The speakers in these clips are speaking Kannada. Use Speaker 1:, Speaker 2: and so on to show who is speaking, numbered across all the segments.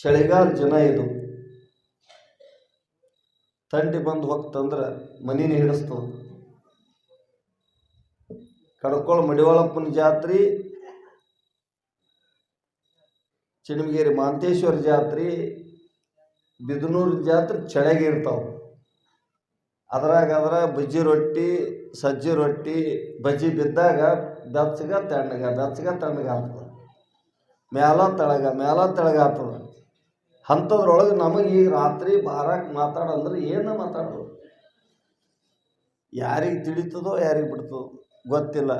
Speaker 1: ಚಳಿಗಾಲ ಜನ ಇದು. ಥಂಡಿ ಬಂದು ಹೋಗ್ತಂದ್ರೆ ಮನಿನ ಹಿಡಿಸ್ತದ ಕಡ್ಕೊಳ್ಳ ಮಡಿವಾಳಪ್ಪನ ಜಾತ್ರೆ ಚಿಣಮಗೇರಿ ಮಾಂತೇಶ್ವರ ಜಾತ್ರೆ, ಬಿದನೂರು ಜಾತ್ರೆ ಚಳಿಗೆ ಇರ್ತಾವೆ. ಅದ್ರಾಗ ಅದ್ರ ಬಜ್ಜಿ ರೊಟ್ಟಿ, ಸಜ್ಜಿ ರೊಟ್ಟಿ, ಬಜ್ಜಿ ಬಿದ್ದಾಗ ಬೆಚ್ಚಗ ತಣ್ಣಗ ಬೆಚ್ಚಗ ತಣ್ಣಗ ಆಗ್ತದೆ ಮ್ಯಾಲ ತಳಗ ಮ್ಯಾಲ ತಳಗ ಆಗ್ತದೆ ಅಂಥದ್ರೊಳಗೆ ನಮಗೆ ಈ ರಾತ್ರಿ ಬಾರಕ್ಕೆ ಮಾತಾಡಂದ್ರೆ ಏನು ಮಾತಾಡೋದು? ಯಾರಿಗೆ ತಿಳಿತದೋ, ಯಾರಿಗೆ ಬಿಡ್ತದೋ, ಗೊತ್ತಿಲ್ಲ.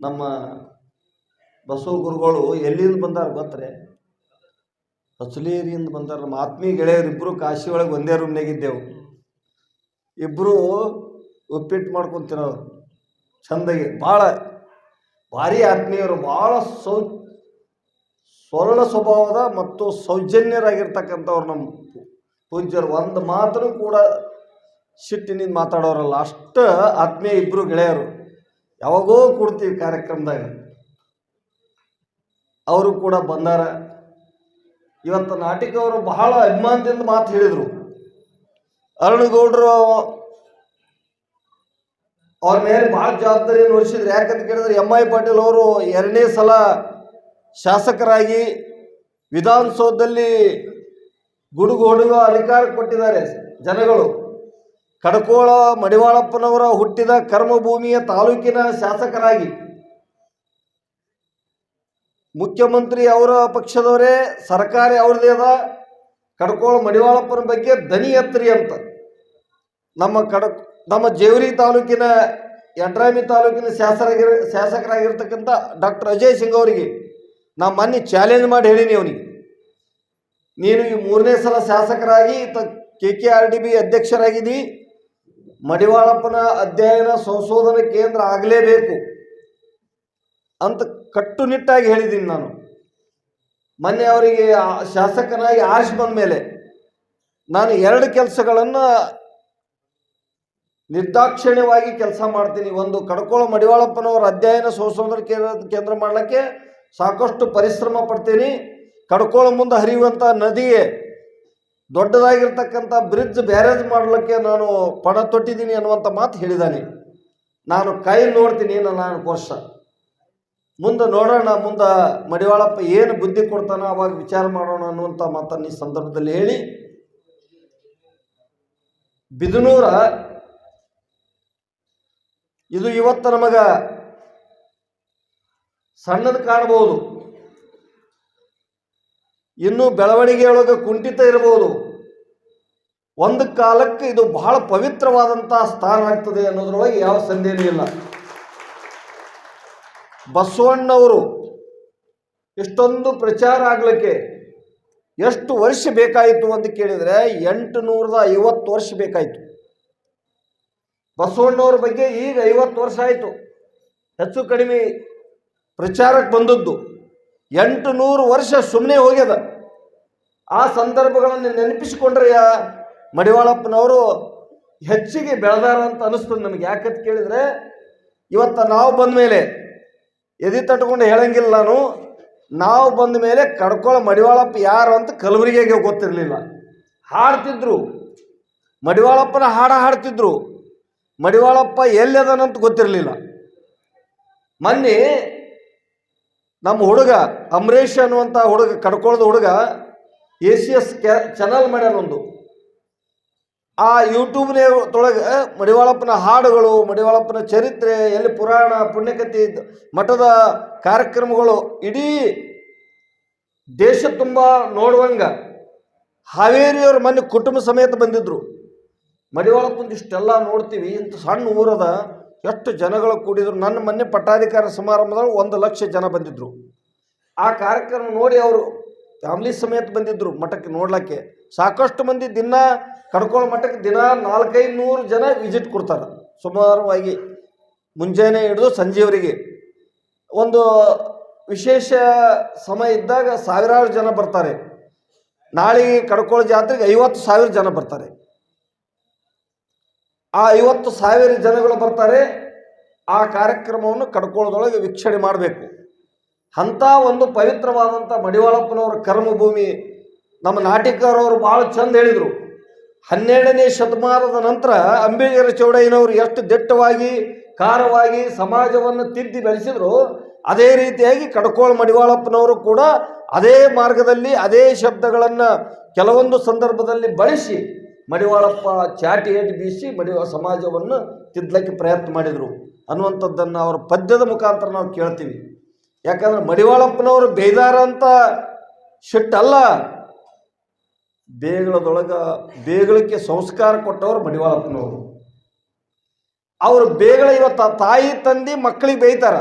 Speaker 1: ನಮ್ಮ ಬಸವ ಗುರುಗಳು ಎಲ್ಲಿಂದ ಬಂದಾರ ಗೊತ್ತರೆ? ಹಸುಲೇರಿಯಿಂದ ಬಂದಾರ. ನಮ್ಮ ಆತ್ಮೀಯ ಗೆಳೆಯರಿಬ್ಬರು ಕಾಶಿ ಒಳಗೆ ಒಂದೇ ರೂಮ್ನಾಗಿದ್ದೆವು ಇಬ್ಬರು ಉಪ್ಪಿಟ್ಟು ಮಾಡ್ಕೊತಿರೋರು ಚಂದಾಗಿ. ಭಾಳ ಭಾರಿ ಆತ್ಮೀಯರು ಭಾಳ ಸೌ ಸರಳ ಸ್ವಭಾವದ ಮತ್ತು ಸೌಜನ್ಯರಾಗಿರ್ತಕ್ಕಂಥವ್ರು ನಮ್ಮ ಪೂಜ್ಯರು. ಒಂದು ಮಾತನ್ನು ಕೂಡ ಸಿಟ್ಟಿನಿಂದ ಮಾತಾಡೋರಲ್ಲ. ಅಷ್ಟು ಆತ್ಮೀಯ ಇಬ್ಬರು ಗೆಳೆಯರು. ಯಾವಾಗೋ ಕೊಡ್ತೀವಿ ಕಾರ್ಯಕ್ರಮದಾಗ. ಅವರು ಕೂಡ ಬಂದಾರ. ಇವತ್ತು ನಾಟಿಕ ಅವರು ಬಹಳ ಅಭಿಮಾನದಿಂದ ಮಾತು ಹೇಳಿದರು. ಅರುಣಗೌಡರು ಅವ್ರ ಮೇಲೆ ಭಾಳ ಜವಾಬ್ದಾರಿಯನ್ನು ಹೊರಿಸಿದ್ರು. ಯಾಕಂತ ಕೇಳಿದ್ರೆ ಎಂ ಐ ಪಾಟೀಲ್ ಅವರು ಎರಡನೇ ಸಲ ಶಾಸಕರಾಗಿ ವಿಧಾನಸೌಧದಲ್ಲಿ ಗುಡುಗು ಹೊಡೆಯುವ ಅಧಿಕಾರ ಕೊಟ್ಟಿದ್ದಾರೆ ಜನಗಳು. ಕಡಕೋಳ ಮಡಿವಾಳಪ್ಪನವರ ಹುಟ್ಟಿದ ಕರ್ಮಭೂಮಿಯ ತಾಲೂಕಿನ ಶಾಸಕರಾಗಿ ಮುಖ್ಯಮಂತ್ರಿ ಅವರ ಪಕ್ಷದವರೇ, ಸರ್ಕಾರಿ ಅವ್ರದೇ ಅದ ಕಡಕೋಳ ಮಡಿವಾಳಪ್ಪನ ಬಗ್ಗೆ ದನಿ ಎತ್ತರಿ ಅಂತ. ನಮ್ಮ ಕಡ, ನಮ್ಮ ಜೇವರಿ ತಾಲೂಕಿನ ಯಡ್ರಾಮಿ ತಾಲೂಕಿನ ಶಾಸಕರಾಗಿರ ಶಾಸಕರಾಗಿರ್ತಕ್ಕಂಥ ಡಾಕ್ಟರ್ ಅಜಯ್ ಸಿಂಗ್ ಅವರಿಗೆ ನಾ ಮೊನ್ನೆ ಚಾಲೆಂಜ್ ಮಾಡಿ ಹೇಳೀನಿ ಅವನಿಗೆ. ನೀನು ಈ ಮೂರನೇ ಸಲ ಶಾಸಕರಾಗಿ K K R D B ಅಧ್ಯಕ್ಷರಾಗಿದ್ದಿ. ಮಡಿವಾಳಪ್ಪನ ಅಧ್ಯಯನ ಸಂಶೋಧನೆ ಕೇಂದ್ರ ಆಗಲೇಬೇಕು ಅಂತ ಕಟ್ಟುನಿಟ್ಟಾಗಿ ಹೇಳಿದ್ದೀನಿ ನಾನು. ಮೊನ್ನೆ ಅವರಿಗೆ ಶಾಸಕನಾಗಿ ಆರಿಸಿ ಬಂದ ಮೇಲೆ ನಾನು ಎರಡು ಕೆಲಸಗಳನ್ನು ನಿರ್ದಾಕ್ಷಿಣ್ಯವಾಗಿ ಕೆಲಸ ಮಾಡ್ತೀನಿ. ಒಂದು ಕಡ್ಕೋಳ ಮಡಿವಾಳಪ್ಪನವರ ಅಧ್ಯಯನ ಸಂಶೋಧನೆ ಕೇಂದ್ರ ಕೇಂದ್ರ ಮಾಡಲಿಕ್ಕೆ ಸಾಕಷ್ಟು ಪರಿಶ್ರಮ ಪಡ್ತೀನಿ. ಕಡ್ಕೋಳ ಮುಂದೆ ಹರಿಯುವಂಥ ನದಿಗೆ ದೊಡ್ಡದಾಗಿರ್ತಕ್ಕಂಥ ಬ್ರಿಡ್ಜ್ ಬ್ಯಾರೇಜ್ ಮಾಡಲಿಕ್ಕೆ ನಾನು ಪಣ ತೊಟ್ಟಿದ್ದೀನಿ ಅನ್ನುವಂಥ ಮಾತು ಹೇಳಿದ್ದಾನೆ ನಾನು ಕೈ ನೋಡ್ತೀನಿ ನನ್ನ ನಾನು ವರ್ಷ ಮುಂದೆ ನೋಡೋಣ, ಮುಂದೆ ಮಡಿವಾಳಪ್ಪ ಏನು ಬುದ್ಧಿ ಕೊಡ್ತಾನೋ ಅವಾಗ ವಿಚಾರ ಮಾಡೋಣ ಅನ್ನುವಂಥ ಮಾತನ್ನು ಈ ಸಂದರ್ಭದಲ್ಲಿ ಹೇಳಿ. ಬಿದನೂರ, ಇದು ಇವತ್ತು ನಮಗ ಸಣ್ಣದು ಕಾಣಬಹುದು ಇನ್ನು ಬೆಳವಣಿಗೆಯೊಳಗೆ ಕುಂಠಿತ ಇರಬಹುದು ಒಂದು ಕಾಲಕ್ಕೆ ಇದು ಬಹಳ ಪವಿತ್ರವಾದಂತಹ ಸ್ಥಾನ ಆಗ್ತದೆ ಅನ್ನೋದ್ರೊಳಗೆ ಯಾವ ಸಂದೇಹ ಇಲ್ಲ. ಬಸವಣ್ಣವರು ಇಷ್ಟೊಂದು ಪ್ರಚಾರ ಆಗಲಿಕ್ಕೆ ಎಷ್ಟು ವರ್ಷ ಬೇಕಾಯಿತು ಅಂತ ಕೇಳಿದರೆ ಎಂಟು ನೂರದ ಐವತ್ತು ವರ್ಷ ಬೇಕಾಯಿತು. ಬಸವಣ್ಣವ್ರ ಬಗ್ಗೆ ಈಗ ಐವತ್ತು ವರ್ಷ ಆಯಿತು. ಹೆಚ್ಚು ಕಡಿಮೆ ಪ್ರಚಾರಕ್ಕೆ ಬಂದದ್ದು. ಎಂಟು ನೂರು ವರ್ಷ ಸುಮ್ಮನೆ ಹೋಗ್ಯದ. ಆ ಸಂದರ್ಭಗಳನ್ನು ನೆನಪಿಸಿಕೊಂಡ್ರೆ ಮಡಿವಾಳಪ್ಪನವರು ಹೆಚ್ಚಿಗೆ ಬೆಳೆದಾರ ಅಂತ ಅನಿಸ್ತದೆ ನಮಗೆ. ಯಾಕಂತ ಕೇಳಿದರೆ, ಇವತ್ತು ನಾವು ಬಂದ ಮೇಲೆ, ಎದೆ ತಟ್ಕೊಂಡು ಹೇಳಂಗಿಲ್ಲ ನಾನು, ನಾವು ಬಂದ ಮೇಲೆ ಕಡ್ಕೊಳ ಮಡಿವಾಳಪ್ಪ ಯಾರು ಅಂತ ಕಲಬುರಗಿಗೆ ಗೊತ್ತಿರಲಿಲ್ಲ. ಹಾಡ್ತಿದ್ರು. ಮಡಿವಾಳಪ್ಪನ ಹಾಡ ಹಾಡ್ತಿದ್ರು. ಮಡಿವಾಳಪ್ಪ ಎಲ್ಲದನಂತ ಗೊತ್ತಿರಲಿಲ್ಲ. ಮೊನ್ನೆ ನಮ್ಮ ಹುಡುಗ ಅಮರೇಶ್ ಅನ್ನುವಂಥ ಹುಡುಗ ಕಡ್ಕೊಳ್ಳೋದು ಹುಡುಗ ಎ ಸಿ ಎಸ್ ಕ್ಯಾ ಚಾನಲ್ ಮಾಡ್ಯಾನೊಂದು ಆ ಯೂಟ್ಯೂಬ್ನೇ ತೊಳಗೆ, ಮಡಿವಾಳಪ್ಪನ ಹಾಡುಗಳು, ಮಡಿವಾಳಪ್ಪನ ಚರಿತ್ರೆ, ಎಲ್ಲಿ ಪುರಾಣ, ಪುಣ್ಯಕಥೆ, ಮಠದ ಕಾರ್ಯಕ್ರಮಗಳು ಇಡೀ ದೇಶ ತುಂಬ ನೋಡುವಂಗ. ಹಾವೇರಿಯವ್ರ ಮನೆ ಕುಟುಂಬ ಸಮೇತ ಬಂದಿದ್ರು. ಮಡಿವಾಳಪ್ಪನ ಇಷ್ಟೆಲ್ಲ ನೋಡ್ತೀವಿ, ಇಂಥ ಸಣ್ಣ ಊರದ ಎಷ್ಟು ಜನಗಳು ಕೂಡಿದ್ರು, ನನ್ನ ಮೊನ್ನೆ ಪಟ್ಟಾಧಿಕಾರ ಸಮಾರಂಭದಲ್ಲಿ ಒಂದು ಲಕ್ಷ ಜನ ಬಂದಿದ್ರು. ಆ ಕಾರ್ಯಕ್ರಮ ನೋಡಿ ಅವರು ಫ್ಯಾಮ್ಲಿ ಸಮೇತ ಬಂದಿದ್ರು ಮಠಕ್ಕೆ ನೋಡ್ಲಿಕ್ಕೆ. ಸಾಕಷ್ಟು ಮಂದಿ ದಿನ ಕಡ್ಕೊಳ್ಳೋ ಮಠಕ್ಕೆ ದಿನ ನಾಲ್ಕೈದು ನೂರು ಜನ ವಿಸಿಟ್ ಕೊಡ್ತಾರೆ. ಸುಮಾರವಾಗಿ ಮುಂಜಾನೆ ಹಿಡಿದು ಸಂಜೆಯವರಿಗೆ ಒಂದು ವಿಶೇಷ ಸಮಯ ಇದ್ದಾಗ ಸಾವಿರಾರು ಜನ ಬರ್ತಾರೆ. ನಾಳೆಗೆ ಕಡ್ಕೊಳ್ಳೋ ಜಾತ್ರೆಗೆ ಐವತ್ತು ಸಾವಿರ ಜನ ಬರ್ತಾರೆ. ಆ ಐವತ್ತು ಸಾವಿರ ಜನಗಳು ಬರ್ತಾರೆ, ಆ ಕಾರ್ಯಕ್ರಮವನ್ನು ಕಡ್ಕೊಳ್ಳೋದೊಳಗೆ ವೀಕ್ಷಣೆ ಮಾಡಬೇಕು. ಅಂಥ ಒಂದು ಪವಿತ್ರವಾದಂಥ ಮಡಿವಾಳಪ್ಪನವರ ಕರ್ಮಭೂಮಿ ನಮ್ಮ ನಾಟಿಕರವರು ಭಾಳ ಚಂದ ಹೇಳಿದರು. ಹನ್ನೆರಡನೇ ಶತಮಾನದ ನಂತರ ಅಂಬೇಗರ ಚೌಡಯ್ಯನವರು ಎಷ್ಟು ದಿಟ್ಟವಾಗಿ ಕಾರವಾಗಿ ಸಮಾಜವನ್ನು ತಿದ್ದಿ ಬೆಳೆಸಿದ್ರು, ಅದೇ ರೀತಿಯಾಗಿ ಕಡಕೋಳ ಮಡಿವಾಳಪ್ಪನವರು ಕೂಡ ಅದೇ ಮಾರ್ಗದಲ್ಲಿ, ಅದೇ ಶಬ್ದಗಳನ್ನು ಕೆಲವೊಂದು ಸಂದರ್ಭದಲ್ಲಿ ಬಳಸಿ ಮಡಿವಾಳಪ್ಪ ಚಾಟಿ ಏಟು ಬೀಸಿ ಮಡಿವ ಸಮಾಜವನ್ನು ತಿದ್ದಲಿಕ್ಕೆ ಪ್ರಯತ್ನ ಮಾಡಿದರು. ಅನ್ನುವಂಥದ್ದನ್ನು ಅವರ ಪದ್ಯದ ಮುಖಾಂತರ ನಾವು ಕೇಳ್ತೀವಿ. ಯಾಕಂದ್ರೆ ಮಡಿವಾಳಪ್ಪನವರು ಬೇದಾರ ಅಂತ ಶಿಟ್ಟಲ್ಲ. ಬೇಗಳದೊಳಗ ಬೇಗಳಕ್ಕೆ ಸಂಸ್ಕಾರ ಕೊಟ್ಟವರು ಮಡಿವಾಳಪ್ಪನವರು. ಅವರು ಬೇಗಳ ಇವತ್ತು ತಾಯಿ ತಂದೆ ಮಕ್ಕಳಿಗೆ ಬೇಯ್ತಾರ.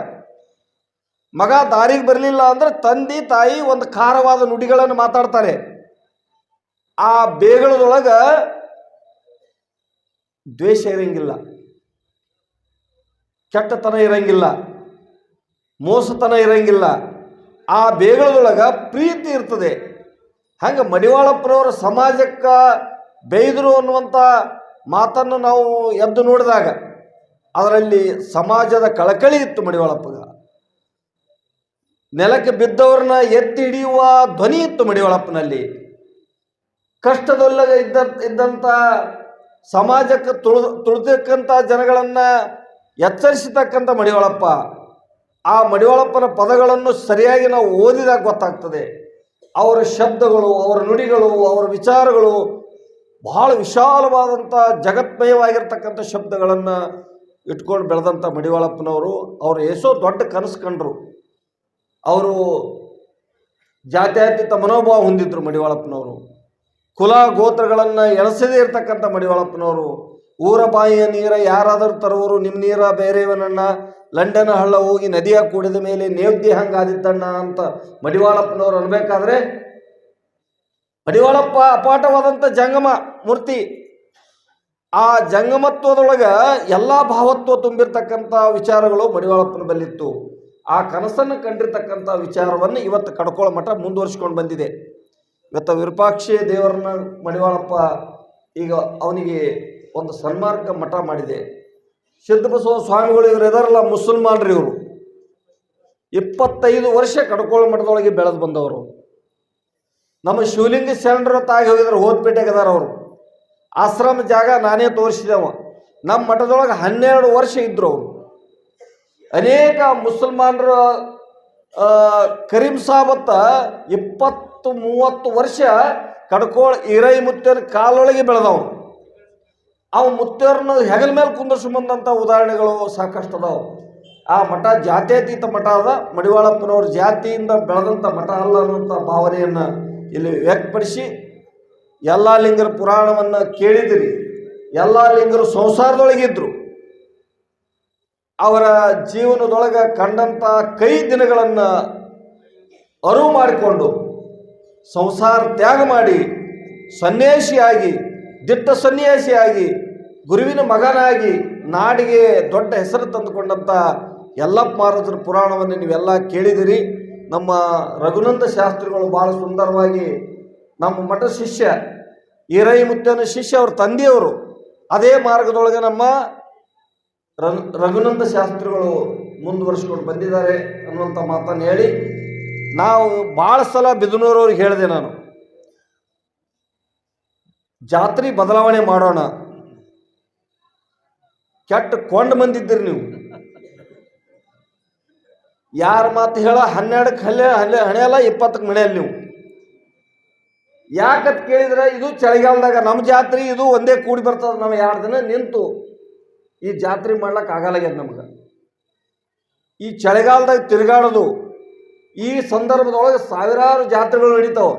Speaker 1: ಮಗ ದಾರಿಗೆ ಬರಲಿಲ್ಲ ಅಂದ್ರೆ ತಂದಿ ತಾಯಿ ಒಂದು ಖಾರವಾದ ನುಡಿಗಳನ್ನು ಮಾತಾಡ್ತಾರೆ. ಆ ಬೇಗಳದೊಳಗ ದ್ವೇಷ ಇರಂಗಿಲ್ಲ. ಕೆಟ್ಟತನ ಇರಂಗಿಲ್ಲ. ಮೋಸತನ ಇರಂಗಿಲ್ಲ. ಆ ಬೇಗಳದೊಳಗೆ ಪ್ರೀತಿ ಇರ್ತದೆ. ಹಂಗೆ ಮಡಿವಾಳಪ್ಪನವರ ಸಮಾಜಕ್ಕೆ ಬೇಯ್ದರು ಅನ್ನುವಂಥ ಮಾತನ್ನು ನಾವು ಎದ್ದು ನೋಡಿದಾಗ ಅದರಲ್ಲಿ ಸಮಾಜದ ಕಳಕಳಿ ಇತ್ತು ಮಡಿವಾಳಪ್ಪಗ. ನೆಲಕ್ಕೆ ಬಿದ್ದವ್ರನ್ನ ಎತ್ತಿ ಹಿಡಿಯುವ ಧ್ವನಿ ಇತ್ತು ಮಡಿವಾಳಪ್ಪನಲ್ಲಿ. ಕಷ್ಟದೊಳಗೆ ಇದ್ದ ಇದ್ದಂಥ ಸಮಾಜಕ್ಕೆ ತುಳು ತುಳಿತಕ್ಕಂಥ ಜನಗಳನ್ನು ಎಚ್ಚರಿಸತಕ್ಕಂಥ ಮಡಿವಾಳಪ್ಪ. ಆ ಮಡಿವಾಳಪ್ಪನ ಪದಗಳನ್ನು ಸರಿಯಾಗಿ ನಾವು ಓದಿದಾಗ ಗೊತ್ತಾಗ್ತದೆ. ಅವರ ಶಬ್ದಗಳು, ಅವರ ನುಡಿಗಳು, ಅವರ ವಿಚಾರಗಳು ಬಹಳ ವಿಶಾಲವಾದಂಥ ಜಗತ್ಮಯವಾಗಿರ್ತಕ್ಕಂಥ ಶಬ್ದಗಳನ್ನು ಇಟ್ಕೊಂಡು ಬೆಳೆದಂಥ ಮಡಿವಾಳಪ್ಪನವರು. ಅವರು ಎಷ್ಟೋ ದೊಡ್ಡ ಕನಸು ಕಂಡರು. ಅವರು ಜಾತ್ಯಾತೀತ ಮನೋಭಾವ ಹೊಂದಿದ್ರು ಮಡಿವಾಳಪ್ಪನವರು. ಕುಲ ಗೋತ್ರಗಳನ್ನು ಎಳಸದೇ ಇರತಕ್ಕಂಥ ಮಡಿವಾಳಪ್ಪನವರು. ಊರ ಬಾಯಿಯ ನೀರ ಯಾರಾದರೂ ತರುವರು ನಿಮ್ಮ ನೀರ ಬೇರೆಯವನನ್ನ ಲಂಡನ್ ಹಳ್ಳ ಹೋಗಿ ನದಿಯ ಕೂಡಿದ ಮೇಲೆ ನೇವ್ದಿ ಹಂಗಾದಿದ್ದಣ್ಣ ಅಂತ ಮಡಿವಾಳಪ್ಪನವರು ಅನ್ಬೇಕಾದ್ರೆ, ಮಡಿವಾಳಪ್ಪ ಅಪಾಠವಾದಂಥ ಜಂಗಮ ಮೂರ್ತಿ. ಆ ಜಂಗಮತ್ವದೊಳಗ ಎಲ್ಲ ಭಾವತ್ವ ತುಂಬಿರ್ತಕ್ಕಂಥ ವಿಚಾರಗಳು ಮಡಿವಾಳಪ್ಪನ ಬಲ್ಲಿತ್ತು. ಆ ಕನಸನ್ನು ಕಂಡಿರ್ತಕ್ಕಂಥ ವಿಚಾರವನ್ನು ಇವತ್ತು ಕಡ್ಕೊಳ್ಳೋ ಮಠ ಮುಂದುವರಿಸ್ಕೊಂಡು ಬಂದಿದೆ. ಇವತ್ತು ವಿರೂಪಾಕ್ಷಿ ದೇವರನ್ನ ಮಡಿವಾಳಪ್ಪ ಈಗ ಅವನಿಗೆ ಒಂದು ಸನ್ಮಾರ್ಗ ಮಠ ಮಾಡಿದೆ. ಸಿದ್ಧಬಸವ ಸ್ವಾಮಿಗಳು ಇವರು ಇದಾರಲ್ಲ ಮುಸಲ್ಮಾನ್ರು ಇವರು. ಇಪ್ಪತ್ತೈದು ವರ್ಷ ಕಡ್ಕೋಳ ಮಠದೊಳಗೆ ಬೆಳೆದು ಬಂದವರು. ನಮ್ಮ ಶಿವಲಿಂಗ ಶರಣರು ತಾಗಿ ಹೋಗಿದ್ರು, ಹೋದ್ಪೇಟೆಗೆ ಅದಾರ ಅವರು. ಆಶ್ರಮ ಜಾಗ ನಾನೇ ತೋರಿಸಿದೆವ ನಮ್ಮ ಮಠದೊಳಗೆ ಹನ್ನೆರಡು ವರ್ಷ ಇದ್ರು ಅವರು. ಅನೇಕ ಮುಸಲ್ಮಾನರು ಕರೀಂ ಸಾಬತ್ತ ಇಪ್ಪತ್ತು ಮೂವತ್ತು ವರ್ಷ ಕಡ್ಕೋಳ ಇರೈ ಮುತ್ತೇರ್ ಕಾಲೊಳಗೆ ಬೆಳೆದವು ಅವು ಮುತ್ತೇರ್ನ ಹೆಗಲ ಮೇಲೆ ಬಂದಂಥ ಉದಾಹರಣೆಗಳು ಸಾಕಷ್ಟು ಅದಾವು. ಆ ಮಠ ಜಾತ್ಯತೀತ ಮಠ ಅದ, ಮಡಿವಾಳಪ್ಪನವ್ರ ಜಾತಿಯಿಂದ ಬೆಳೆದಂಥ ಮಠ ಅಲ್ಲ ಅನ್ನುವಂತ ಭಾವನೆಯನ್ನು ಇಲ್ಲಿ ವ್ಯಕ್ತಪಡಿಸಿ, ಎಲ್ಲ ಲಿಂಗರ ಪುರಾಣವನ್ನು ಕೇಳಿದಿರಿ. ಎಲ್ಲ ಲಿಂಗರು ಸಂಸಾರದೊಳಗಿದ್ರು ಅವರ ಜೀವನದೊಳಗೆ ಕಂಡಂಥ ಕೈ ದಿನಗಳನ್ನು ಅರಿವು ಮಾಡಿಕೊಂಡು ಸಂಸಾರ ತ್ಯಾಗ ಮಾಡಿ ಸನ್ಯಾಸಿಯಾಗಿ, ದಿಟ್ಟ ಸನ್ಯಾಸಿಯಾಗಿ, ಗುರುವಿನ ಮಗನಾಗಿ ನಾಡಿಗೆ ದೊಡ್ಡ ಹೆಸರು ತಂದುಕೊಂಡಂಥ ಯಲ್ಲಪ್ಪ ಮಹಾರಾಜರ ಪುರಾಣವನ್ನು ನೀವೆಲ್ಲ ಕೇಳಿದಿರಿ. ನಮ್ಮ ರಘುನಂದ ಶಾಸ್ತ್ರಿಗಳು ಭಾಳ ಸುಂದರವಾಗಿ ನಮ್ಮ ಮಠ ಶಿಷ್ಯ ಈರೈ ಮುತ್ತನ ಶಿಷ್ಯ ಅವ್ರ ತಂದೆಯವರು ಅದೇ ಮಾರ್ಗದೊಳಗೆ ನಮ್ಮ ರಘುನಂದ ಶಾಸ್ತ್ರಿಗಳು ಮುಂದುವರಿಸಿಕೊಂಡು ಬಂದಿದ್ದಾರೆ ಅನ್ನುವಂಥ ಮಾತನ್ನು ಹೇಳಿ ನಾವು ಭಾಳ ಸಲ ಬಿದನೂರವ್ರಿಗೆ ಹೇಳಿದೆ ನಾನು, ಜಾತ್ರೆ ಬದಲಾವಣೆ ಮಾಡೋಣ. ಕೆಟ್ಟ ಕೊಂಡ ಬಂದಿದ್ದೀರಿ ನೀವು. ಯಾರ ಮಾತು ಹೇಳ ಹನ್ನೆರಡಕ್ಕೆ ಹಲ್ಲೆ ಹಲ್ಲೆ ಹಣೆಯಲ್ಲ ಇಪ್ಪತ್ತಕ್ಕೆ ಮನೆಯಲ್ಲಿ ನೀವು. ಯಾಕತ್ ಕೇಳಿದ್ರೆ ಇದು ಚಳಿಗಾಲದಾಗ ನಮ್ಮ ಜಾತ್ರೆ ಇದು ಒಂದೇ ಕೂಡಿ ಬರ್ತದೆ, ನಾವು ಎರಡು ದಿನ ನಿಂತು ಈ ಜಾತ್ರೆ ಮಾಡ್ಲಿಕ್ಕೆ ಆಗಲ್ಲಾಗ್ಯದ ನಮ್ಗೆ. ಈ ಚಳಿಗಾಲದಾಗ ತಿರುಗಾಡೋದು ಈ ಸಂದರ್ಭದೊಳಗೆ ಸಾವಿರಾರು ಜಾತ್ರೆಗಳು ನಡೀತಾವೆ.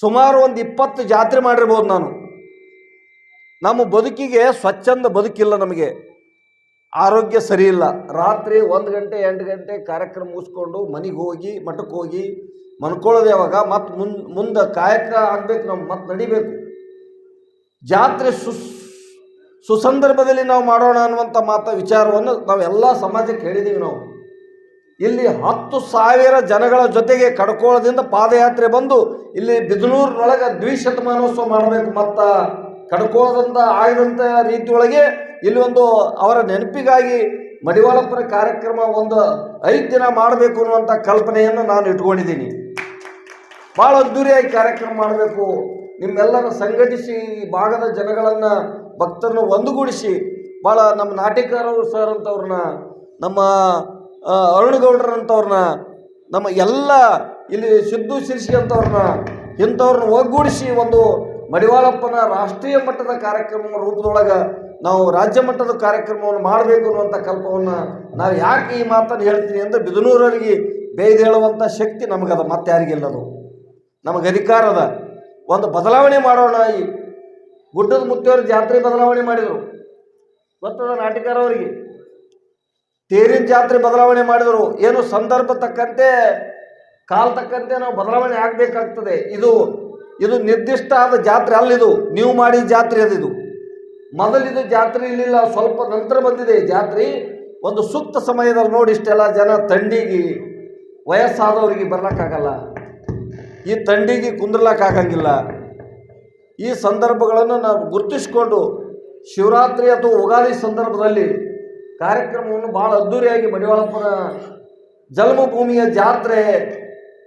Speaker 1: ಸುಮಾರು ಒಂದು ಇಪ್ಪತ್ತು ಜಾತ್ರೆ ಮಾಡಿರ್ಬೋದು ನಾನು. ನಮ್ಮ ಬದುಕಿಗೆ ಸ್ವಚ್ಛಂದ ಬದುಕಿಲ್ಲ ನಮಗೆ. ಆರೋಗ್ಯ ಸರಿ ಇಲ್ಲ. ರಾತ್ರಿ ಒಂದು ಗಂಟೆ, ಎಂಟು ಗಂಟೆ ಕಾರ್ಯಕ್ರಮ ಮುಗಿಸ್ಕೊಂಡು ಮನೆಗೆ ಹೋಗಿ, ಮಠಕ್ಕೆ ಹೋಗಿ ಮನ್ಕೊಳ್ಳೋದು ಯಾವಾಗ? ಮತ್ತು ಮುಂದೆ ಮುಂದೆ ಕಾಯಕ ಆಗಬೇಕು ನಾವು ಮತ್ತೆ ನಡಿಬೇಕು. ಜಾತ್ರೆ ಸುಸ್, ಸುಸಂದರ್ಭದಲ್ಲಿ ನಾವು ಮಾಡೋಣ ಅನ್ನುವಂಥ ಮಾತ ವಿಚಾರವನ್ನು ನಾವೆಲ್ಲ ಸಮಾಜಕ್ಕೆ ಹೇಳಿದ್ದೀವಿ ನಾವು. ಇಲ್ಲಿ ಹತ್ತು ಸಾವಿರ ಜನಗಳ ಜೊತೆಗೆ ಕಡ್ಕೋಳದಿಂದ ಪಾದಯಾತ್ರೆ ಬಂದು ಇಲ್ಲಿ ಬಿದನೂರಿನೊಳಗೆ ದ್ವಿಶತಮಾನೋತ್ಸವ ಮಾಡಬೇಕು ಮತ್ತು ಕಡ್ಕೋಳದಿಂದ ಆಗಿದಂಥ ರೀತಿಯೊಳಗೆ ಇಲ್ಲಿ ಒಂದು ಅವರ ನೆನಪಿಗಾಗಿ ಮಡಿವಾಳಪ್ಪನ ಕಾರ್ಯಕ್ರಮ ಒಂದು ಐದು ದಿನ ಮಾಡಬೇಕು ಅನ್ನುವಂಥ ಕಲ್ಪನೆಯನ್ನು ನಾನು ಇಟ್ಕೊಂಡಿದ್ದೀನಿ. ಭಾಳ ಅದ್ದೂರಿಯಾಗಿ ಕಾರ್ಯಕ್ರಮ ಮಾಡಬೇಕು. ನಿಮ್ಮೆಲ್ಲರ ಸಂಘಟಿಸಿ, ಈ ಭಾಗದ ಜನಗಳನ್ನು ಭಕ್ತರನ್ನು ಒಂದುಗೂಡಿಸಿ, ಭಾಳ ನಮ್ಮ ನಾಟಿಕಾರರು ಸರ್ ಅಂತವ್ರನ್ನ ನಮ್ಮ ಅರುಣಗೌಡ್ರಂಥವ್ರನ್ನ ನಮ್ಮ ಎಲ್ಲ ಇಲ್ಲಿ ಸಿದ್ದು ಶಿರ್ಸಿ ಅಂಥವ್ರನ್ನ ಇಂಥವ್ರನ್ನ ಒಗ್ಗೂಡಿಸಿ ಒಂದು ಮಡಿವಾಳಪ್ಪನ ರಾಷ್ಟ್ರೀಯ ಮಟ್ಟದ ಕಾರ್ಯಕ್ರಮ ರೂಪದೊಳಗೆ ನಾವು ರಾಜ್ಯ ಮಟ್ಟದ ಕಾರ್ಯಕ್ರಮವನ್ನು ಮಾಡಬೇಕು ಅನ್ನುವಂಥ ಕಲ್ಪವನ್ನು ನಾವು ಯಾಕೆ ಈ ಮಾತನ್ನು ಹೇಳ್ತೀನಿ ಅಂದರೆ ಬಿದನೂರವರಿಗೆ ಬೇಯ್ದು ಹೇಳುವಂಥ ಶಕ್ತಿ ನಮಗದ, ಮತ್ತೆ ಯಾರಿಗಿಲ್ಲದು ನಮಗೆ ಅಧಿಕಾರ ಅದ. ಒಂದು ಬದಲಾವಣೆ ಮಾಡೋಣ ಈ ಗುಡ್ಡದ ಮುತ್ತಿಯವರು ಜಾತ್ರೆ ಬದಲಾವಣೆ ಮಾಡಿದರು. ಗೊತ್ತದ ನಾಟಿಕಾರ ಅವರಿಗೆ? ತೇರಿನ ಜಾತ್ರೆ ಬದಲಾವಣೆ ಮಾಡಿದರು. ಏನು ಸಂದರ್ಭ ತಕ್ಕಂತೆ, ಕಾಲ ತಕ್ಕಂತೆ ನಾವು ಬದಲಾವಣೆ ಆಗಬೇಕಾಗ್ತದೆ. ಇದು ಇದು ನಿರ್ದಿಷ್ಟ ಆದ ಜಾತ್ರೆ ಅಲ್ಲಿದು ನೀವು ಮಾಡಿದ ಜಾತ್ರೆ ಅದಿದು ಮೊದಲಿದು ಜಾತ್ರೆ ಇಲ್ಲಿಲ್ಲ, ಸ್ವಲ್ಪ ನಂತರ ಬಂದಿದೆ ಜಾತ್ರೆ. ಒಂದು ಸೂಕ್ತ ಸಮಯದಲ್ಲಿ ನೋಡಿ ಇಷ್ಟೆಲ್ಲ ಜನ ತಂಡಿಗೆ, ವಯಸ್ಸಾದವರಿಗೆ ಬರ್ಲಿಕ್ಕಾಗಲ್ಲ. ಈ ತಂಡಿಗೆ ಕುಂದ್ರಲಕ್ಕಾಗಂಗಿಲ್ಲ. ಈ ಸಂದರ್ಭಗಳನ್ನು ನಾವು ಗುರುತಿಸ್ಕೊಂಡು ಶಿವರಾತ್ರಿ ಅಥವಾ ಉಗಾದಿ ಸಂದರ್ಭದಲ್ಲಿ ಕಾರ್ಯಕ್ರಮವನ್ನು ಭಾಳ ಅದ್ಧೂರಿಯಾಗಿ ಮಡಿವಾಳಪ್ಪನ ಜನ್ಮಭೂಮಿಯ ಜಾತ್ರೆ.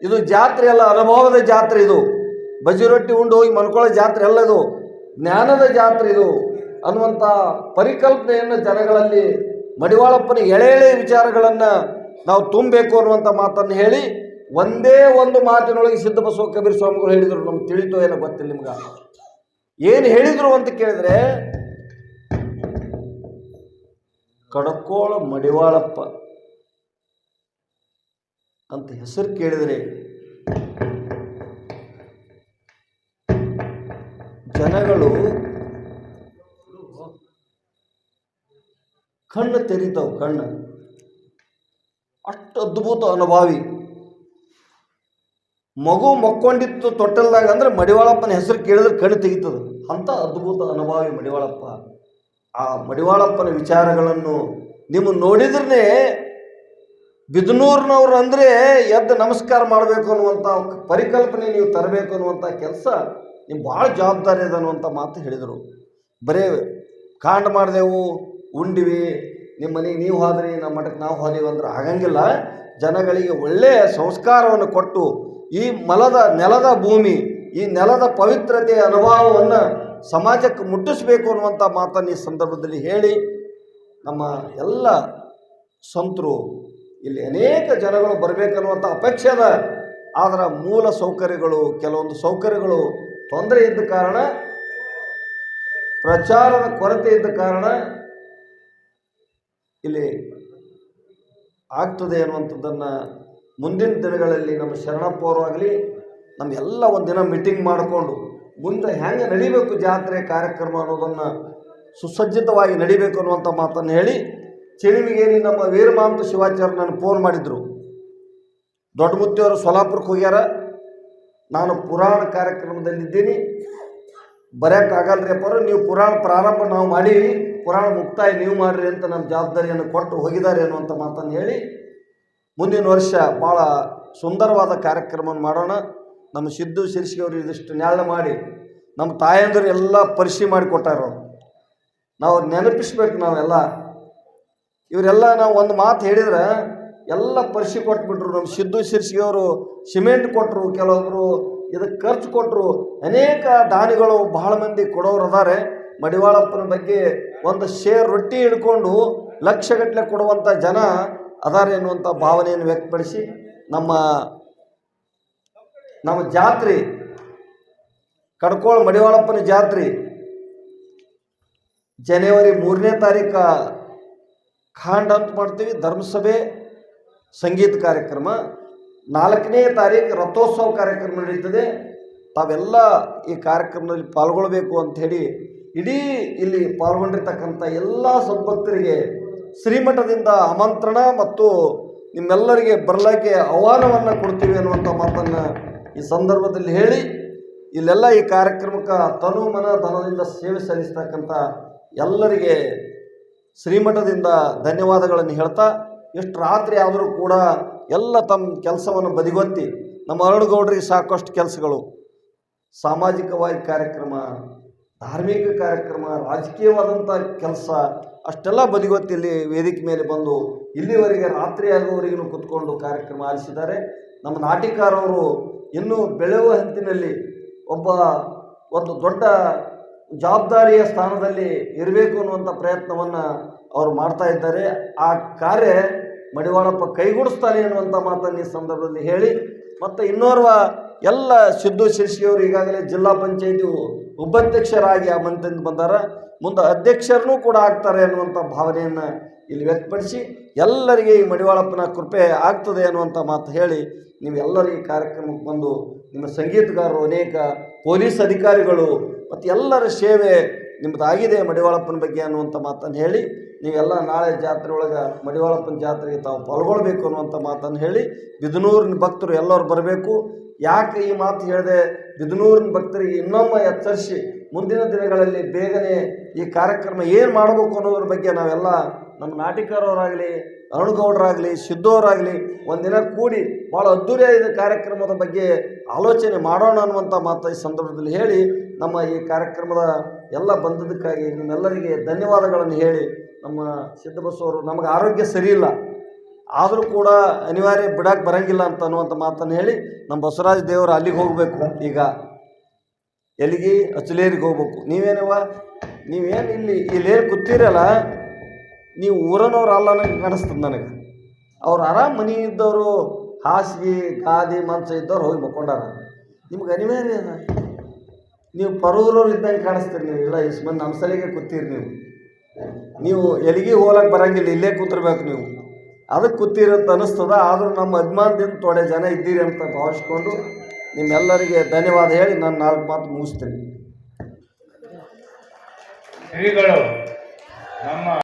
Speaker 1: ಇದು ಜಾತ್ರೆ ಅಲ್ಲ, ಅನುಭವದ ಜಾತ್ರೆ ಇದು. ಬಜಿ ರೊಟ್ಟಿ ಉಂಡು ಹೋಗಿ ಮಲ್ಕೊಳ್ಳೋ ಜಾತ್ರೆ ಅಲ್ಲ ಇದು. ಜ್ಞಾನದ ಜಾತ್ರೆ ಇದು. ಅನ್ನುವಂಥ ಪರಿಕಲ್ಪನೆಯನ್ನು ಜನಗಳಲ್ಲಿ ಮಡಿವಾಳಪ್ಪನ ಎಳೆ ಎಳೆ ವಿಚಾರಗಳನ್ನು ನಾವು ತುಂಬಬೇಕು ಅನ್ನುವಂಥ ಮಾತನ್ನು ಹೇಳಿ ಒಂದೇ ಒಂದು ಮಾತಿನೊಳಗೆ ಸಿದ್ದಬಸವ ಕಬೀರ್ ಸ್ವಾಮಿಗಳು ಹೇಳಿದರು. ನಮ್ಗೆ ತಿಳಿತೋ ಏನೋ ಗೊತ್ತಿಲ್ಲ ನಿಮ್ಗೆ. ಏನು ಹೇಳಿದರು ಅಂತ ಕೇಳಿದ್ರೆ ಕಡಕೋಳ ಮಡಿವಾಳಪ್ಪ ಅಂತ ಹೆಸರು ಕೇಳಿದರೆ ಜನಗಳು ಕಣ್ಣು ತೆರಿತಾವ್ ಕಣ್ಣು. ಅಷ್ಟು ಅದ್ಭುತ ಅನುಭಾವಿ. ಮಗು ಮಕ್ಕೊಂಡಿತ್ತು ತೊಟ್ಟಲ್ದಾಗ ಅಂದ್ರೆ ಮಡಿವಾಳಪ್ಪನ ಹೆಸರು ಕೇಳಿದ್ರೆ ಕಣ್ಣು ತೆಗಿತದ. ಅಂತ ಅದ್ಭುತ ಅನುಭಾವಿ ಮಡಿವಾಳಪ್ಪ. ಆ ಮಡಿವಾಳಪ್ಪನ ವಿಚಾರಗಳನ್ನು ನಿಮ್ಮ ನೋಡಿದ್ರೆ ಬಿದನೂರ್ನವ್ರು ಅಂದರೆ ಎದ್ದು ನಮಸ್ಕಾರ ಮಾಡಬೇಕು ಅನ್ನುವಂಥ ಪರಿಕಲ್ಪನೆ ನೀವು ತರಬೇಕು ಅನ್ನುವಂಥ ಕೆಲಸ ನೀವು ಭಾಳ ಜವಾಬ್ದಾರಿ ಅದ ಅನ್ನುವಂಥ ಮಾತು ಹೇಳಿದರು. ಬರೇ ಕಾಂಡ ಮಾಡಿದೆವು, ಉಂಡಿವಿ ನಿಮ್ಮ ಮನೆಗೆ ನೀವು ಹೋದ್ರಿ ನಮ್ಮ ಮಠಕ್ಕೆ ನಾವು ಹೋದೀವಿ ಅಂದ್ರೆ ಆಗಂಗಿಲ್ಲ. ಜನಗಳಿಗೆ ಒಳ್ಳೆಯ ಸಂಸ್ಕಾರವನ್ನು ಕೊಟ್ಟು ಈ ಮಲದ ನೆಲದ ಭೂಮಿ, ಈ ನೆಲದ ಪವಿತ್ರತೆಯ ಅನುಭವವನ್ನು ಸಮಾಜಕ್ಕೆ ಮುಟ್ಟಿಸಬೇಕು ಅನ್ನುವಂಥ ಮಾತನ್ನು ಈ ಸಂದರ್ಭದಲ್ಲಿ ಹೇಳಿ ನಮ್ಮ ಎಲ್ಲ ಸಂತರು, ಇಲ್ಲಿ ಅನೇಕ ಜನಗಳು ಬರಬೇಕನ್ನುವಂಥ ಅಪೇಕ್ಷೆ ಅದ. ಆದರೆ ಮೂಲ ಸೌಕರ್ಯಗಳು, ಕೆಲವೊಂದು ಸೌಕರ್ಯಗಳು ತೊಂದರೆ ಇದ್ದ ಕಾರಣ, ಪ್ರಚಾರದ ಕೊರತೆ ಇದ್ದ ಕಾರಣ ಇಲ್ಲಿ ಆಗ್ತದೆ ಅನ್ನುವಂಥದ್ದನ್ನು ಮುಂದಿನ ದಿನಗಳಲ್ಲಿ ನಮ್ಮ ಶರಣಪ್ಪ ಅವರು ಆಗಲಿ ನಮ್ಮ ಎಲ್ಲ ಒಂದಿನ ಮೀಟಿಂಗ್ ಮಾಡಿಕೊಂಡು ಮುಂದೆ ಹೆಂಗೆ ನಡಿಬೇಕು ಜಾತ್ರೆ ಕಾರ್ಯಕ್ರಮ ಅನ್ನೋದನ್ನು ಸುಸಜ್ಜಿತವಾಗಿ ನಡಿಬೇಕು ಅನ್ನುವಂಥ ಮಾತನ್ನು ಹೇಳಿ ಚಿಣಿಮಿಗೇರಿ ನಮ್ಮ ವೀರಮಾಂತ ಶಿವಾಚಾರ್ಯ ನಾನು ಫೋನ್ ಮಾಡಿದರು. ದೊಡ್ಡ ಮುತ್ತಿಯವರು ಸೊಲಾಪುರಕ್ಕೆ ಹೋಗ್ಯಾರ. ನಾನು ಪುರಾಣ ಕಾರ್ಯಕ್ರಮದಲ್ಲಿದ್ದೀನಿ ಬರೋಕ್ಕಾಗಲ್ರಿ ಅಪ್ಪರು, ನೀವು ಪುರಾಣ ಪ್ರಾರಂಭ ನಾವು ಮಾಡಿ ಪುರಾಣ ಮುಕ್ತಾಯ ನೀವು ಮಾಡಿರಿ ಅಂತ ನಮ್ಮ ಜವಾಬ್ದಾರಿಯನ್ನು ಕೊಟ್ಟು ಹೋಗಿದ್ದಾರೆ ಅನ್ನುವಂಥ ಮಾತನ್ನು ಹೇಳಿ ಮುಂದಿನ ವರ್ಷ ಭಾಳ ಸುಂದರವಾದ ಕಾರ್ಯಕ್ರಮವನ್ನು ಮಾಡೋಣ. ನಮ್ಮ ಸಿದ್ದು ಶಿರ್ಸಿಗೆ ಅವರು ಇದಿಷ್ಟು ನ್ಯಾಯ ಮಾಡಿ ನಮ್ಮ ತಾಯಂದರು ಎಲ್ಲ ಪರಿಶಿ ಮಾಡಿ ಕೊಟ್ಟಾರ. ಅವ್ರು. ನಾವು ನೆನಪಿಸ್ಬೇಕು ನಾವೆಲ್ಲ. ಇವರೆಲ್ಲ ನಾವು ಒಂದು ಮಾತು ಹೇಳಿದ್ರೆ ಎಲ್ಲ ಪರಿಶಿ ಕೊಟ್ಬಿಟ್ರು. ನಮ್ಮ ಸಿದ್ದು ಶಿರ್ಸಿಗೆ ಅವರು ಸಿಮೆಂಟ್ ಕೊಟ್ಟರು ಕೆಲವೊಬ್ಬರು ಇದಕ್ಕೆ ಖರ್ಚು ಕೊಟ್ಟರು ಅನೇಕ ದಾನಿಗಳು ಬಹಳ ಮಂದಿ ಕೊಡೋರು ಅದಾರೆ. ಮಡಿವಾಳಪ್ಪನ ಬಗ್ಗೆ ಒಂದು ಶೇರ್ ರೊಟ್ಟಿ ಹಿಡ್ಕೊಂಡು ಲಕ್ಷಗಟ್ಟಲೆ ಕೊಡುವಂಥ ಜನ ಅದಾರೆ ಎನ್ನುವಂಥ ಭಾವನೆಯನ್ನು ವ್ಯಕ್ತಪಡಿಸಿ ನಮ್ಮ ನಮ್ಮ ಜಾತ್ರೆ, ಕಡ್ಕೋಳ ಮಡಿವಾಳಪ್ಪನ ಜಾತ್ರೆ, ಜನವರಿ ಮೂರನೇ ತಾರೀಕ ಖಾಂಡ್ ಅಂತ ಮಾಡ್ತೀವಿ, ಧರ್ಮಸಭೆ ಸಂಗೀತ ಕಾರ್ಯಕ್ರಮ. ನಾಲ್ಕನೇ ತಾರೀಕು ರಥೋತ್ಸವ ಕಾರ್ಯಕ್ರಮ ನಡೀತದೆ. ತಾವೆಲ್ಲ ಈ ಕಾರ್ಯಕ್ರಮದಲ್ಲಿ ಪಾಲ್ಗೊಳ್ಬೇಕು ಅಂಥೇಳಿ ಇಡೀ ಇಲ್ಲಿ ಪಾಲ್ಗೊಂಡಿರ್ತಕ್ಕಂಥ ಎಲ್ಲ ಸದ್ಭಕ್ತರಿಗೆ ಶ್ರೀಮಠದಿಂದ ಆಮಂತ್ರಣ ಮತ್ತು ನಿಮ್ಮೆಲ್ಲರಿಗೆ ಬರಲಿಕ್ಕೆ ಆಹ್ವಾನವನ್ನು ಕೊಡ್ತೀವಿ ಅನ್ನುವಂಥ ಮಾತನ್ನು ಈ ಸಂದರ್ಭದಲ್ಲಿ ಹೇಳಿ ಇಲ್ಲೆಲ್ಲ ಈ ಕಾರ್ಯಕ್ರಮಕ್ಕೆ ತನು ಮನ ಧನದಿಂದ ಸೇವೆ ಸಲ್ಲಿಸ್ತಕ್ಕಂಥ ಎಲ್ಲರಿಗೆ ಶ್ರೀಮಠದಿಂದ ಧನ್ಯವಾದಗಳನ್ನು ಹೇಳ್ತಾ, ಎಷ್ಟು ರಾತ್ರಿ ಆದರೂ ಕೂಡ ಎಲ್ಲ ತಮ್ಮ ಕೆಲಸವನ್ನು ಬದಿಗೊತ್ತಿ, ನಮ್ಮ ಅರುಣಗೌಡರಿಗೆ ಸಾಕಷ್ಟು ಕೆಲಸಗಳು. ಸಾಮಾಜಿಕವಾಗಿ ಕಾರ್ಯಕ್ರಮ, ಧಾರ್ಮಿಕ ಕಾರ್ಯಕ್ರಮ, ರಾಜಕೀಯವಾದಂಥ ಕೆಲಸ, ಅಷ್ಟೆಲ್ಲ ಬದಿಗೊತ್ತಿ ಇಲ್ಲಿ ವೇದಿಕೆ ಮೇಲೆ ಬಂದು ಇಲ್ಲಿವರೆಗೆ ರಾತ್ರಿ ಆಗುವವರೆಗೂ ಕುತ್ಕೊಂಡು ಕಾರ್ಯಕ್ರಮ ಆಲಿಸಿದ್ದಾರೆ. ನಮ್ಮ ನಾಟಿಕಾರವರು ಇನ್ನೂ ಬೆಳೆಯುವ ಹಂತಿನಲ್ಲಿ ಒಬ್ಬ ಒಂದು ದೊಡ್ಡ ಜವಾಬ್ದಾರಿಯ ಸ್ಥಾನದಲ್ಲಿ ಇರಬೇಕು ಅನ್ನುವಂಥ ಪ್ರಯತ್ನವನ್ನು ಅವರು ಮಾಡ್ತಾ ಇದ್ದಾರೆ. ಆ ಕಾರ್ಯ ಮಡಿವಾಳಪ್ಪ ಕೈಗೂಡಿಸ್ತಾನೆ ಅನ್ನುವಂಥ ಮಾತನ್ನು ಈ ಸಂದರ್ಭದಲ್ಲಿ ಹೇಳಿ, ಮತ್ತು ಇನ್ನೋರ್ವ ಎಲ್ಲ ಸಿದ್ದು ಶಿರ್ಷಿಯವರು ಈಗಾಗಲೇ ಜಿಲ್ಲಾ ಪಂಚಾಯತಿ ಉಪಾಧ್ಯಕ್ಷರಾಗಿ ಆ ಮಂತ್ರಿಂದ ಬಂದಾರ. ಮುಂದೆ ಅಧ್ಯಕ್ಷರನ್ನೂ ಕೂಡ ಆಗ್ತಾರೆ ಅನ್ನುವಂಥ ಭಾವನೆಯನ್ನು ಇಲ್ಲಿ ವ್ಯಕ್ತಪಡಿಸಿ ಎಲ್ಲರಿಗೆ ಈ ಮಡಿವಾಳಪ್ಪನ ಕೃಪೆ ಆಗ್ತದೆ ಅನ್ನುವಂಥ ಮಾತು ಹೇಳಿ ನೀವೆಲ್ಲರೂ ಈ ಕಾರ್ಯಕ್ರಮಕ್ಕೆ ಬಂದು ನಿಮ್ಮ ಸಂಗೀತಗಾರರು ಅನೇಕ ಪೊಲೀಸ್ ಅಧಿಕಾರಿಗಳು ಮತ್ತು ಎಲ್ಲರ ಸೇವೆ ನಿಮ್ಮದಾಗಿದೆ ಮಡಿವಾಳಪ್ಪನ ಬಗ್ಗೆ ಅನ್ನುವಂಥ ಮಾತನ್ನು ಹೇಳಿ ನೀವೆಲ್ಲ ನಾಳೆ ಜಾತ್ರೆ ಒಳಗೆ ಮಡಿವಾಳಪ್ಪನ ಜಾತ್ರೆಗೆ ತಾವು ಪಾಲ್ಗೊಳ್ಬೇಕು ಅನ್ನುವಂಥ ಮಾತನ್ನು ಹೇಳಿ ಬಿದನೂರಿನ ಭಕ್ತರು ಎಲ್ಲರೂ ಬರಬೇಕು. ಯಾಕೆ ಈ ಮಾತು ಹೇಳಿದೆ ಬಿದನೂರಿನ ಭಕ್ತರಿಗೆ ಇನ್ನೊಮ್ಮೆ ಎಚ್ಚರಿಸಿ ಮುಂದಿನ ದಿನಗಳಲ್ಲಿ ಬೇಗನೆ ಈ ಕಾರ್ಯಕ್ರಮ ಏನು ಮಾಡಬೇಕು ಅನ್ನೋದ್ರ ಬಗ್ಗೆ ನಾವೆಲ್ಲ ನಮ್ಮ ನಾಟಿಕರವರಾಗಲಿ, ಅರುಣಗೌಡರಾಗಲಿ ಸಿದ್ದೋರಾಗಲಿ ಒಂದಿನ ಕೂಡಿ ಭಾಳ ಅದ್ಧೂರಿಯಾದ ಕಾರ್ಯಕ್ರಮದ ಬಗ್ಗೆ ಆಲೋಚನೆ ಮಾಡೋಣ ಅನ್ನುವಂಥ ಮಾತು ಈ ಸಂದರ್ಭದಲ್ಲಿ ಹೇಳಿ, ನಮ್ಮ ಈ ಕಾರ್ಯಕ್ರಮದ ಎಲ್ಲ ಬಂದದಕ್ಕಾಗಿ ನಿಮ್ಮೆಲ್ಲರಿಗೆ ಧನ್ಯವಾದಗಳನ್ನು ಹೇಳಿ, ನಮ್ಮ ಸಿದ್ದಬಸವರು ನಮಗೆ ಆರೋಗ್ಯ ಸರಿ ಇಲ್ಲ, ಆದರೂ ಕೂಡ ಅನಿವಾರ್ಯ ಬಿಡಕ್ಕೆ ಬರಂಗಿಲ್ಲ ಅಂತ ಅನ್ನುವಂಥ ಮಾತನ್ನು ಹೇಳಿ, ನಮ್ಮ ಬಸವರಾಜ ದೇವರು ಅಲ್ಲಿಗೆ ಹೋಗಬೇಕು, ಈಗ ಎಲ್ಲಿಗೆ? ಅಚಲೇರಿಗೆ ಹೋಗ್ಬೇಕು. ನೀವೇನವ ನೀವೇನು ಇಲ್ಲಿ ಇಲ್ಲೇನು ಕೂತೀರಲ್ಲ? ನೀವು ಊರನವ್ರು ಅಲ್ಲ ನನಗೆ ಕಾಣಿಸ್ತದೆ ನನಗೆ. ಅವ್ರು ಆರಾಮ್ ಮನೆ ಇದ್ದವರು, ಹಾಸಿಗೆ, ಗಾದಿ, ಮಂಚ ಇದ್ದವ್ರು ಹೋಗಿ ಮಕ್ಕೊಂಡಾರ. ನಿಮ್ಗೆ ಅನಿವಾರ್ಯ ಅದ? ನೀವು ಪರೂರವ್ರು ಇದ್ದಂಗೆ ಕಾಣಿಸ್ತೀರಿ ನೀವು. ಇಲ್ಲ, ಇಷ್ಟು ಮಂದಿ ನಮ್ಮ ಸಲಿಗೆ ಕೂತೀರಿ ನೀವು. ನೀವು ಎಲ್ಲಿಗೆ ಹೋಗಕ್ಕೆ ಬರಂಗಿಲ್ಲ, ಇಲ್ಲೇ ಕೂತಿರ್ಬೇಕು ನೀವು. ಅದಕ್ಕೆ ಕೂತಿರಂತ ಅನ್ನಿಸ್ತದ, ಆದರೂ ನಮ್ಮ ಅಭಿಮಾನದಿಂದ ತೊಡೆ ಜನ ಇದ್ದೀರಿ ಅಂತ ಭಾವಿಸ್ಕೊಂಡು ನಿಮ್ಮೆಲ್ಲರಿಗೆ ಧನ್ಯವಾದ ಹೇಳಿ ನಾನು ನಾಲ್ಕು ಮಾತು ಮುಗಿಸ್ತೀನಿ.
Speaker 2: ನಮ್ಮ